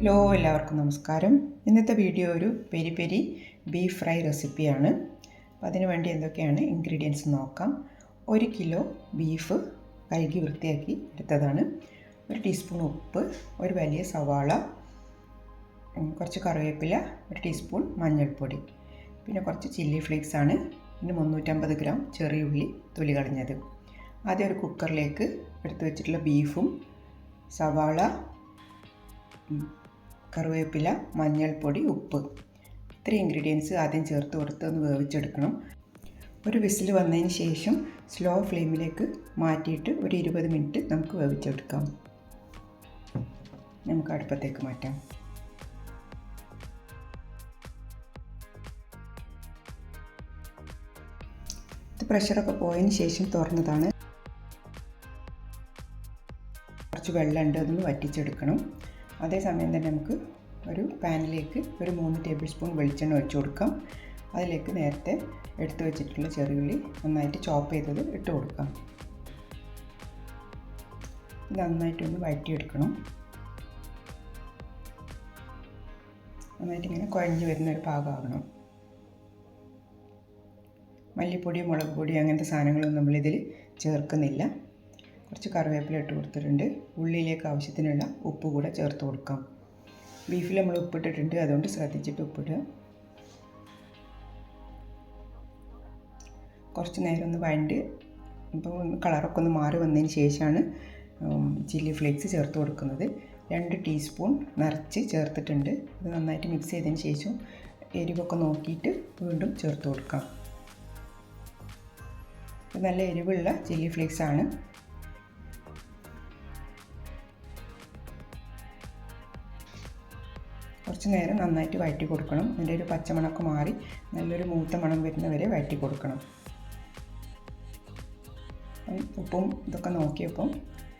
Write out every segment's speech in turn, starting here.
Hello എല്ലാവർക്കും നമസ്കാരം. ഇന്നത്തെ വീഡിയോ ഒരു പെരി പെരി ബീഫ് ഫ്രൈ റെസിപ്പിയാണ്. അപ്പോൾ അതിന് വേണ്ടി എന്തൊക്കെയാണ് ഇൻഗ്രീഡിയൻസ് നോക്കാം. ഒരു കിലോ ബീഫ് കഴുകി വൃത്തിയാക്കി എടുത്തതാണ്. ഒരു ടീസ്പൂൺ ഉപ്പ് ഒരു വലിയ സവാള കുറച്ച് കറിവേപ്പില ഒരു ടീസ്പൂൺ മഞ്ഞൾപ്പൊടി. പിന്നെ കുറച്ച് ചില്ലി ഫ്ലേക്സ് ആണ് പിന്നെ മുന്നൂറ്റമ്പത് ഗ്രാം ചെറിയ ഉള്ളി തൊലി കളഞ്ഞത്. ആദ്യം ഒരു കുക്കറിലേക്ക് എടുത്തു വെച്ചിട്ടുള്ള ബീഫും സവാള കറിവേപ്പില മഞ്ഞൾപ്പൊടി ഉപ്പ്. ഇത്രയും ഇൻഗ്രീഡിയൻസ് ആദ്യം ചേർത്ത് കൊടുത്ത് ഒന്ന് വേവിച്ചെടുക്കണം. ഒരു വിസിൽ വന്നതിന് ശേഷം സ്ലോ ഫ്ലെയിമിലേക്ക് മാറ്റിയിട്ട് ഒരു ഇരുപത് മിനിറ്റ് നമുക്ക് വേവിച്ചെടുക്കാം. നമുക്ക് അടുപ്പത്തേക്ക് മാറ്റാം. ഇത് പ്രഷറൊക്കെ പോയതിന് ശേഷം തുറന്നതാണ് കുറച്ച് വെള്ളമുണ്ട് അതൊന്ന് വറ്റിച്ചെടുക്കണം. അതേസമയം തന്നെ നമുക്ക് ഒരു പാനിലേക്ക് ഒരു മൂന്ന് ടേബിൾ സ്പൂൺ വെളിച്ചെണ്ണ ഒഴിച്ചു കൊടുക്കാം. അതിലേക്ക് നേരത്തെ എടുത്തു വെച്ചിട്ടുള്ള ചെറിയുള്ളി നന്നായിട്ട് ചോപ്പ് ചെയ്തത് ഇട്ട് കൊടുക്കാം. നന്നായിട്ടൊന്ന് വഴറ്റിയെടുക്കണം. നന്നായിട്ട് ഇങ്ങനെ കുഴഞ്ഞ് വരുന്ന ഒരു പാകമാകണം. മല്ലിപ്പൊടി മുളക് പൊടി അങ്ങനത്തെ സാധനങ്ങളൊന്നും നമ്മളിതിൽ ചേർക്കുന്നില്ല. കുറച്ച് കറിവേപ്പില ഇട്ട് കൊടുത്തിട്ടുണ്ട്. ഉള്ളിയിലേക്ക് ആവശ്യത്തിനുള്ള ഉപ്പ് കൂടെ ചേർത്ത് കൊടുക്കാം. ബീഫിൽ നമ്മൾ ഉപ്പിട്ടിട്ടുണ്ട് അതുകൊണ്ട് ശ്രദ്ധിച്ചിട്ട് ഉപ്പിടുക കുറച്ച് നേരം ഒന്ന് വഴണ്ട്. ഇപ്പോൾ കളറൊക്കെ ഒന്ന് മാറി വന്നതിന് ശേഷമാണ് ചില്ലി ഫ്ലേക്സ് ചേർത്ത് കൊടുക്കുന്നത്. രണ്ട് ടീസ്പൂൺ നിറച്ച് ചേർത്തിട്ടുണ്ട്. ഇത് നന്നായിട്ട് മിക്സ് ചെയ്തതിന് ശേഷം എരിവൊക്കെ നോക്കിയിട്ട് വീണ്ടും ചേർത്ത് കൊടുക്കാം. നല്ല എരിവുള്ള ചില്ലി ഫ്ലേക്സ് ആണ്. കുറച്ച് നേരം നന്നായിട്ട് വഴറ്റി കൊടുക്കണം. അതിന്റെ ഒരു പച്ചമണമൊക്കെ മാറി നല്ലൊരു മൂത്ത മണം വരുന്നവരെ വഴറ്റി കൊടുക്കണം. ഉപ്പും ഇതൊക്കെ നോക്കിയപ്പം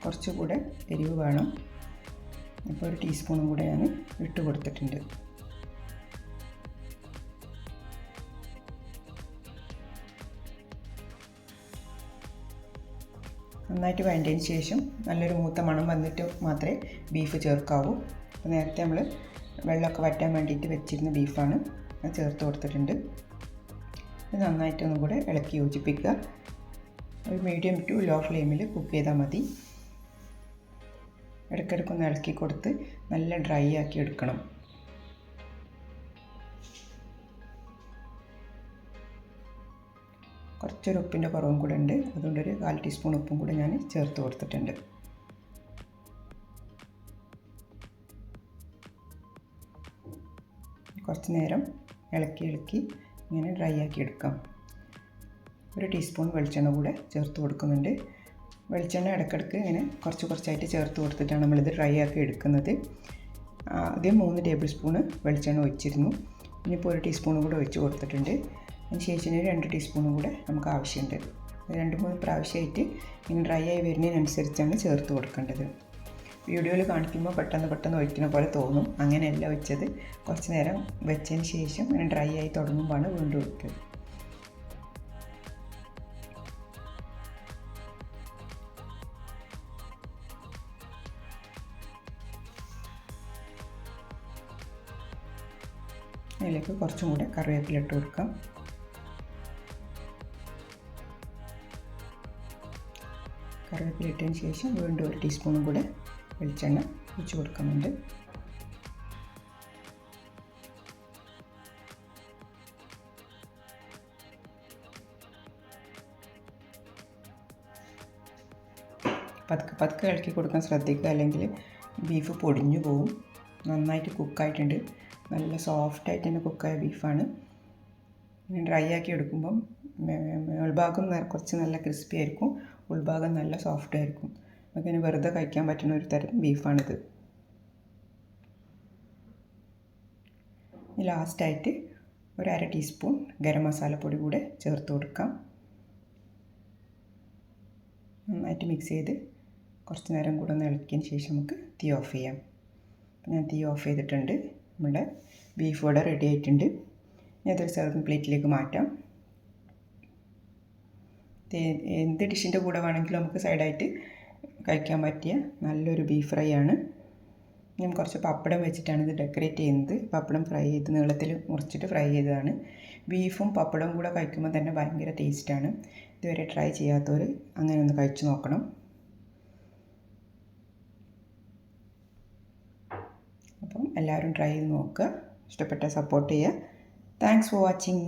കുറച്ചുകൂടെ എരിവ് വേണം. ഇപ്പോൾ ഒരു ടീസ്പൂണും കൂടെ ഞാൻ ഇട്ട് കൊടുത്തിട്ടുണ്ട്. നന്നായിട്ട് വേണ്ടതിന് ശേഷം നല്ലൊരു മൂത്ത മണം വന്നിട്ട് മാത്രമേ ബീഫ് ചേർക്കാവൂ. അപ്പോൾ നേരത്തെ നമ്മൾ വെള്ളമൊക്കെ വറ്റാൻ വേണ്ടിയിട്ട് വെച്ചിരുന്ന ബീഫാണ്. ഞാൻ ചേർത്ത് കൊടുത്തിട്ടുണ്ട്. ഇത് നന്നായിട്ടൊന്നും കൂടെ ഇളക്കി യോജിപ്പിക്കുക. ഒരു മീഡിയം ടു ലോ ഫ്ലെയിമിൽ കുക്ക് ചെയ്താൽ മതി ഇടയ്ക്കിടയ്ക്കൊന്ന് ഇളക്കി കൊടുത്ത് നല്ല ഡ്രൈ ആക്കി എടുക്കണം. കുറച്ചൊരു ഉപ്പിന്റെ കുറവും കൂടെ ഉണ്ട്. അതുകൊണ്ടൊരു കാൽ ടീസ്പൂൺ ഉപ്പും കൂടെ ഞാൻ ചേർത്ത് കൊടുത്തിട്ടുണ്ട്. കുറച്ച് നേരം ഇളക്കി ഇളക്കി ഇങ്ങനെ ഡ്രൈ ആക്കി എടുക്കാം. ഒരു ടീസ്പൂൺ വെളിച്ചെണ്ണ കൂടെ ചേർത്ത് കൊടുക്കുന്നുണ്ട്. വെളിച്ചെണ്ണ ഇടയ്ക്കിടയ്ക്ക് ഇങ്ങനെ കുറച്ച് കുറച്ചായിട്ട് ചേർത്ത് കൊടുത്തിട്ടാണ് നമ്മളിത് ഡ്രൈ ആക്കി എടുക്കുന്നത്. ആദ്യം മൂന്ന് ടേബിൾ സ്പൂണ് വെളിച്ചെണ്ണ ഒഴിച്ചിരുന്നു. ഇനിയിപ്പോൾ ഒരു ടീസ്പൂൺ കൂടെ ഒഴിച്ച് കൊടുത്തിട്ടുണ്ട്. അതിന് ശേഷം രണ്ട് ടീസ്പൂണും കൂടെ നമുക്ക് ആവശ്യമുണ്ട്. രണ്ട് മൂന്ന് പ്രാവശ്യമായിട്ട് ഇങ്ങനെ ഡ്രൈ ആയി വരുന്നതിനനുസരിച്ചാണ് ചേർത്ത് കൊടുക്കേണ്ടത്. വീഡിയോയിൽ കാണിക്കുമ്പോൾ പെട്ടെന്ന് പെട്ടെന്ന് ഒഴിക്കുന്ന പോലെ തോന്നും. അങ്ങനെയല്ല വെച്ചത്. കുറച്ച് നേരം വെച്ചതിന് ശേഷം ഇങ്ങനെ ഡ്രൈ ആയി തുടങ്ങുമ്പോഴാണ് വീണ്ടും ഒഴിക്കുക അതിലേക്ക് കുറച്ചും കൂടെ കറിവേപ്പില ഇട്ട് കൊടുക്കാം. കറിവേപ്പില ഇട്ടതിന് ശേഷം വീണ്ടും ഒരു ടീസ്പൂണും കൂടെ വെളിച്ചെണ്ണ ഒഴിച്ചു കൊടുക്കുന്നുണ്ട്. പതുക്കെ പതുക്കെ ഇളക്കി കൊടുക്കാൻ ശ്രദ്ധിക്കുക. അല്ലെങ്കിൽ ബീഫ് പൊടിഞ്ഞു പോവും. നന്നായിട്ട് കുക്കായിട്ടുണ്ട് നല്ല സോഫ്റ്റായിട്ട് തന്നെ കുക്കായ ബീഫാണ് ഡ്രൈ ആക്കി എടുക്കുമ്പം ഉൾഭാഗം കുറച്ച് നല്ല ക്രിസ്പി ആയിരിക്കും. ഉൾഭാഗം നല്ല സോഫ്റ്റ് ആയിരിക്കും. അങ്ങനെ വെറുതെ കഴിക്കാൻ പറ്റുന്ന ഒരു തരം ബീഫാണിത്. ലാസ്റ്റായിട്ട് ഒരു അര ടീസ്പൂൺ ഗരം മസാലപ്പൊടി കൂടെ ചേർത്ത് കൊടുക്കാം. നന്നായിട്ട് മിക്സ് ചെയ്ത് കുറച്ച് നേരം കൂടെ ഒന്ന് ഇളക്കിയതിന് ശേഷം നമുക്ക് തീ ഓഫ് ചെയ്യാം. അപ്പം ഞാൻ തീ ഓഫ് ചെയ്തിട്ടുണ്ട്. നമ്മുടെ ബീഫ് ഇവിടെ റെഡി ആയിട്ടുണ്ട്. ഇനി അതൊരു സെർവിങ് പ്ലേറ്റിലേക്ക് മാറ്റാം. എന്ത് ഡിഷിന്റെ കൂടെ വേണമെങ്കിലും നമുക്ക് സൈഡായിട്ട് കഴിക്കാൻ പറ്റിയ നല്ലൊരു ബീഫ് ഫ്രൈ ആണ്. ഞാൻ കുറച്ച് പപ്പടം വെച്ചിട്ടാണ് ഇത് ഡെക്കറേറ്റ് ചെയ്യുന്നത്. പപ്പടം ഫ്രൈ ചെയ്ത് നീളത്തിൽ മുറിച്ചിട്ട് ഫ്രൈ ചെയ്തതാണ്. ബീഫും പപ്പടവും കൂടെ കഴിക്കുമ്പോൾ തന്നെ ഭയങ്കര ടേസ്റ്റാണ് ഇതുവരെ ട്രൈ ചെയ്യാത്തവർ അങ്ങനെ ഒന്ന് കഴിച്ചു നോക്കണം. അപ്പം എല്ലാവരും ട്രൈ ചെയ്ത് നോക്കുക. ഇഷ്ടപ്പെട്ട സപ്പോർട്ട് ചെയ്യുക. Thanks for watching